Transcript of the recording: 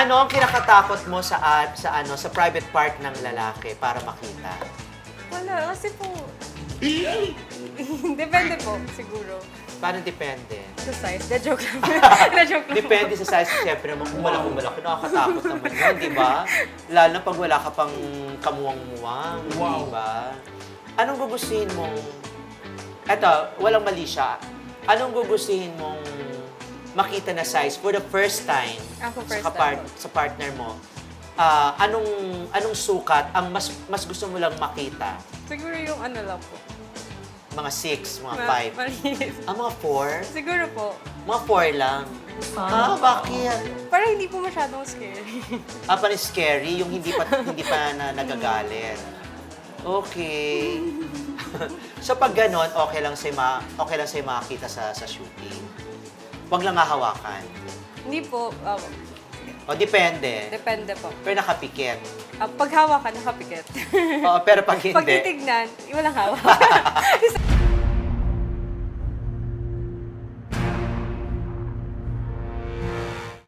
Ano ang kinakatakot mo sa at sa ano sa private part ng lalaki para makita? Wala, kasi po... Depende po, siguro. Paano depende? Sa size. De joke lang. De joke lang. Depende sa size, siyempre, naman kung malaki malaki, nakakatakot naman yun, di ba? Lalo na pag wala ka pang kamuwang-muwang, di ba? Anong gugustuhin mong, eto, walang mali siya. Anong gugustuhin mong makita na size for the first time Ako sa, first kapart- time. sa partner mo? Ah, anong anong sukat ang mas mas gusto mo lang makita? Siguro yung ano lang po. Mga 6, mga Ma- 5. Malinis. Ah, mga 4? Siguro po. Mga 4 lang. Ah, bakit? Para hindi po masyadong scary. Ah, parang scary, yung hindi pa hindi pa na nagagalit. Okay. so pag ganon, okay lang sa'yo ma okay lang sa'yo makakita sa sa shooting. Huwag lang hahawakan. hindi po. ah, O depende. depende po. Pero nakapikit. Uh, pag hawakan, nakapikit. Oo, pero pag hindi. pag titignan, walang hawak.